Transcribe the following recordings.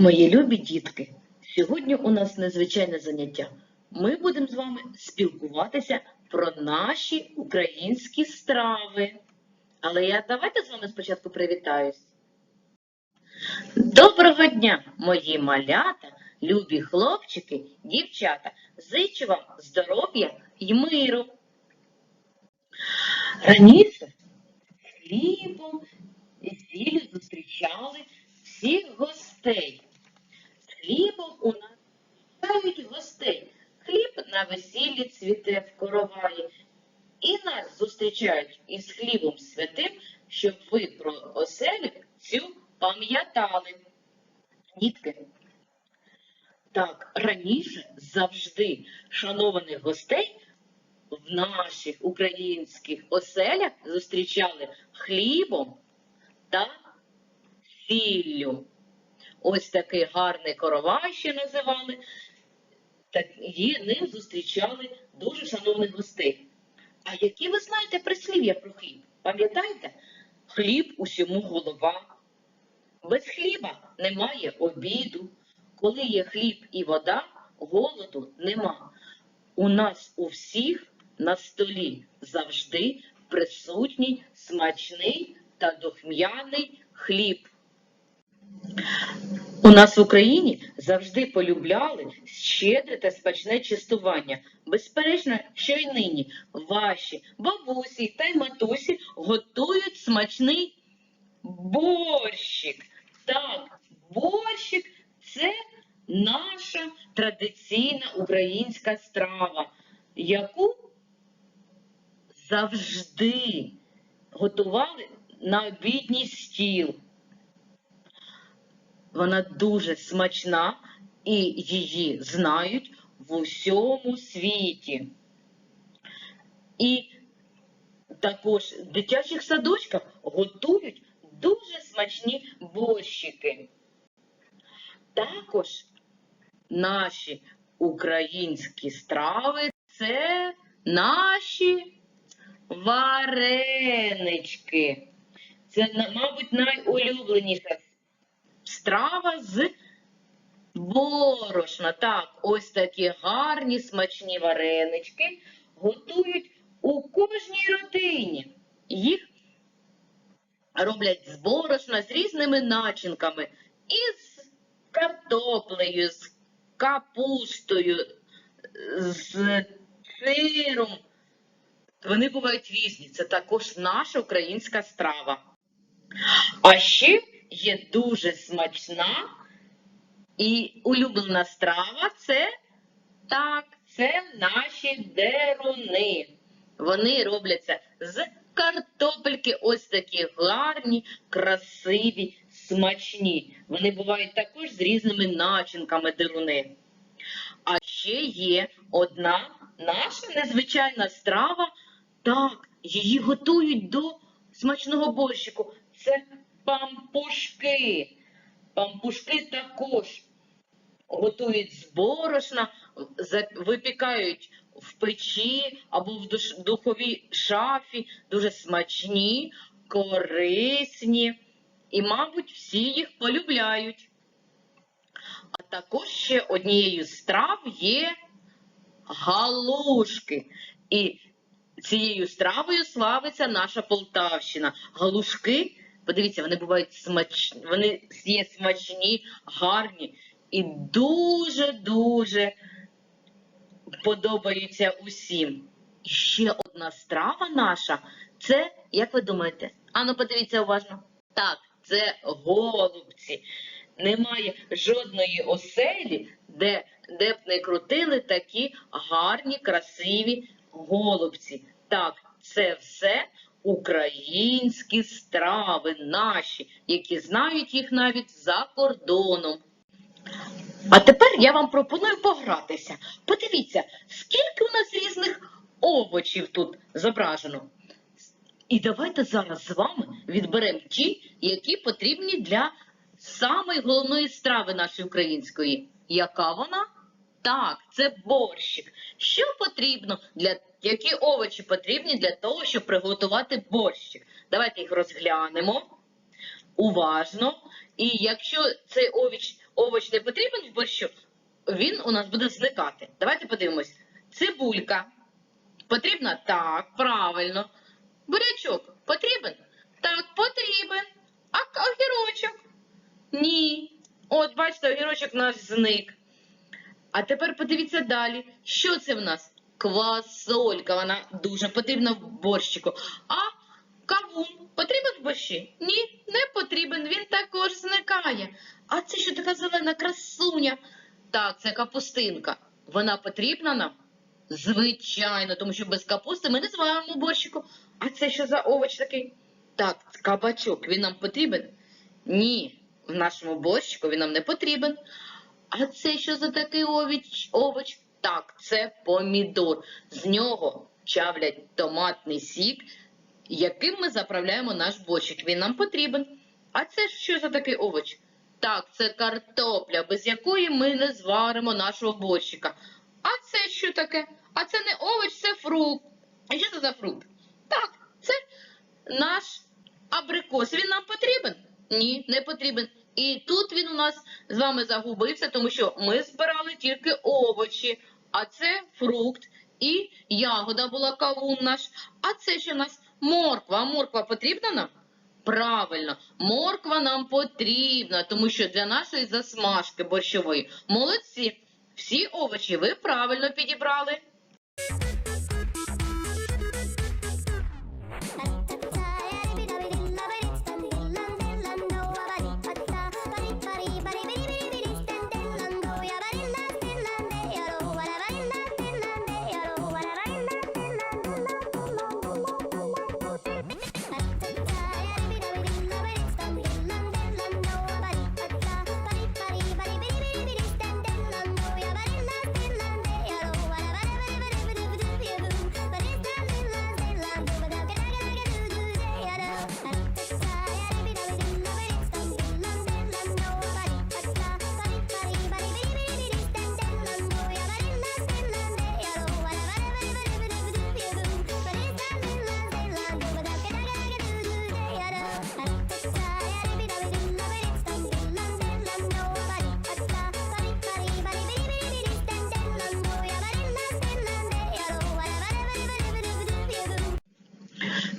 Мої любі дітки, сьогодні у нас незвичайне заняття. Ми будемо з вами спілкуватися про наші українські страви. Але я давайте з вами спочатку привітаюсь. Доброго дня, мої малята, любі хлопчики, дівчата. Зичу вам здоров'я і миру. Раніше хлібом і сіллю зустрічали всіх гостей. Хлібом у нас вітають гостей. Хліб на весіллі цвіте в короваї. І нас зустрічають із хлібом святим, щоб ви про оселю цю пам'ятали. Дітки, так, раніше завжди шанованих гостей в наших українських оселях зустрічали хлібом та сіллю. Ось такий гарний коровай ще називали. Так, і ним зустрічали дуже шановних гостей. А які ви знаєте прислів'я про хліб? Пам'ятаєте? Хліб усьому голова. Без хліба немає обіду. Коли є хліб і вода, голоду нема. У нас у всіх на столі завжди присутній смачний та духм'яний хліб. У нас в Україні завжди полюбляли щедре та смачне частування. Безперечно, що й нині ваші бабусі та й матусі готують смачний борщик. Так, борщик це наша традиційна українська страва, яку завжди готували на обідній стіл. Вона дуже смачна і її знають в усьому світі. І також в дитячих садочках готують дуже смачні борщики. Також наші українські страви це наші варенички. Це, мабуть, найулюбленіша страва з борошна. Так, ось такі гарні смачні варенички готують у кожній родині. Їх роблять з борошна з різними начинками. Із картоплею, з капустою, з сиром. Вони бувають різні. Це також наша українська страва. А ще є дуже смачна і улюблена страва це так, це наші деруни. Вони робляться з картопельки, ось такі гарні, красиві, смачні. Вони бувають також з різними начинками деруни. А ще є одна наша незвичайна страва. Так, її готують до смачного борщику. Це пампушки. Пампушки також готують з борошна, випікають в печі або в духовій шафі. Дуже смачні, корисні. І, мабуть, всі їх полюбляють. А також ще однією з страв є галушки. І цією стравою славиться наша Полтавщина. Галушки, подивіться, вони бувають смачні, вони є смачні, гарні і дуже-дуже подобаються усім. І ще одна страва наша це, як ви думаєте? Ану, подивіться уважно. Так, це голубці. Немає жодної оселі, де, де б не крутили такі гарні, красиві голубці. Так, це все українські страви наші, які знають їх навіть за кордоном. А тепер я вам пропоную погратися. Подивіться, скільки у нас різних овочів тут зображено. І давайте зараз з вами відберемо ті, які потрібні для самої головної страви нашої української. Яка вона? Так, це борщик. Що потрібно для які овочі потрібні для того, щоб приготувати борщик? Давайте їх розглянемо уважно. І якщо цей овіч овоч не потрібен в борщу, він у нас буде зникати. Давайте подивимось. Цибулька. Потрібна? Так, правильно. Бурячок потрібен? Так, потрібен. А огірочок? Ні. От, бачите, огірочок наш зник. А тепер подивіться далі. Що це в нас? Квасолька. Вона дуже потрібна в борщику. А кавун потрібен в борщі? Ні, не потрібен. Він також зникає. А це що така зелена красуня? Так, це капустинка. Вона потрібна нам? Звичайно, тому що без капусти ми не зваримо борщику. А це що за овоч такий? Так, кабачок, він нам потрібен? Ні, в нашому борщику він нам не потрібен. А це що за такий овоч? Так, це помідор. З нього чавлять томатний сік, яким ми заправляємо наш борщик. Він нам потрібен. А це що за такий овоч? Так, це картопля, без якої ми не зваримо нашого борщика. А це що таке? А це не овоч, це фрукт. А що це за фрукт? Так, це наш абрикос. Він нам потрібен? Ні, не потрібен. І тут він у нас з вами загубився, тому що ми збирали тільки овочі, а це фрукт і ягода була кавун наш. А це що у нас морква. А морква потрібна нам? Правильно, морква нам потрібна, тому що для нашої засмажки борщової молодці. Всі овочі ви правильно підібрали.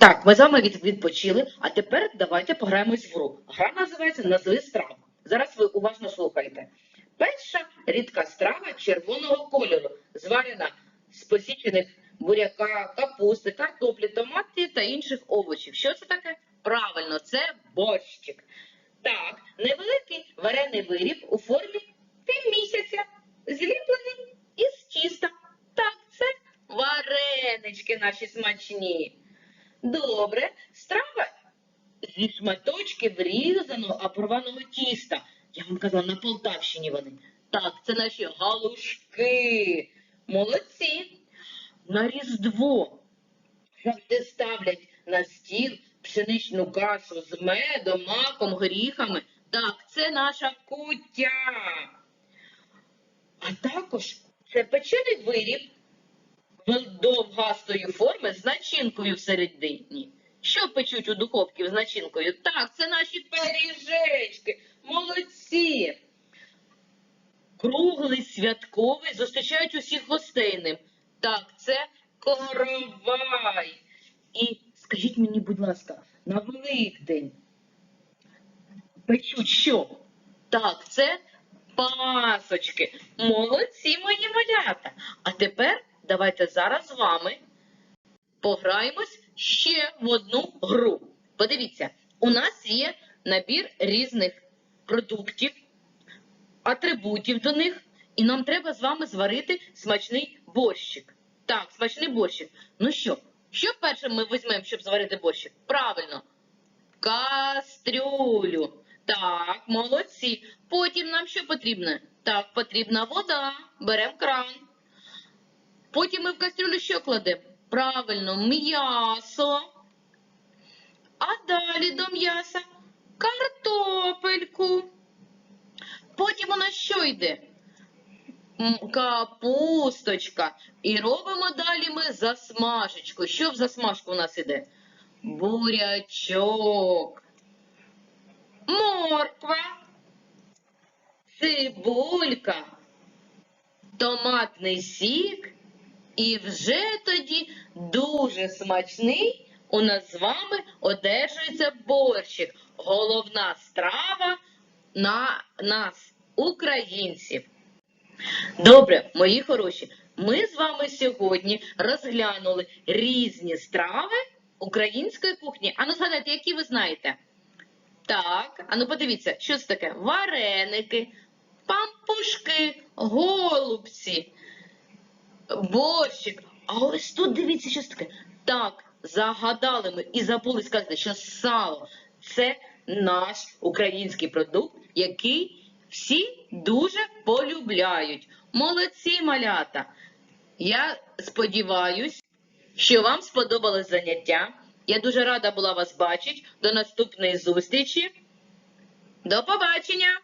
Так, ми з вами відпочили, а тепер давайте пограємось в гру. Гра називається Назви страву. Зараз ви уважно слухайте. Перша рідка страва червоного кольору, зварена з посічених буряка, капусти, картоплі, томати та інших овочів. Що це таке? Правильно, це борщик. Так, невеликий варений виріб у формі півмісяця, зліплений із тіста. Так, це варенички наші смачні. Добре, страва зі шматочків різаного апорваного тіста. Я вам казала, на Полтавщині вони. Так, це наші галушки. Молодці. На Різдво завжди ставлять на стіл пшеничну кашу з медом, маком, горіхами. Так, це наша куття. А також це печений виріб довгастої форми з начинкою всередині. Що печуть у духовці з начинкою? Так, це наші пиріжечки. Молодці. Круглий святковий зустрічають усіх гостей ним. Так, це коровай. І скажіть мені, будь ласка, на Великдень печуть що? Так, це пасочки. Молодці мої малята. А тепер давайте зараз з вами пограємось ще в одну гру. Подивіться, у нас є набір різних продуктів, атрибутів до них, і нам треба з вами зварити смачний борщик. Так, смачний борщик. Ну що, що першим ми візьмемо, щоб зварити борщик? Правильно. Кастрюлю. Так, молодці. Потім нам що потрібно? Так, потрібна вода. Беремо кран. Потім ми в кастрюлю що кладемо? Правильно, м'ясо. А далі до м'яса картопельку. Потім у нас що йде? Капусточка. І робимо далі ми засмажечку. Що в засмажку у нас іде? Бурячок. Морква. цибулька, томатний сік, і вже тоді дуже смачний у нас з вами одержується борщик. Головна страва на нас, українців. Добре, мої хороші, ми з вами сьогодні розглянули різні страви української кухні. Ану згадайте, які ви знаєте? Так, ану подивіться, що це таке? Вареники, пампушки, голубці, борщик. А ось тут дивіться, що таке. Так, загадали ми і забули сказати, що сало це наш український продукт, який всі дуже полюбляють. Молодці малята! Я сподіваюсь, що вам сподобалось заняття. Я дуже рада була вас бачити. До наступної зустрічі. До побачення!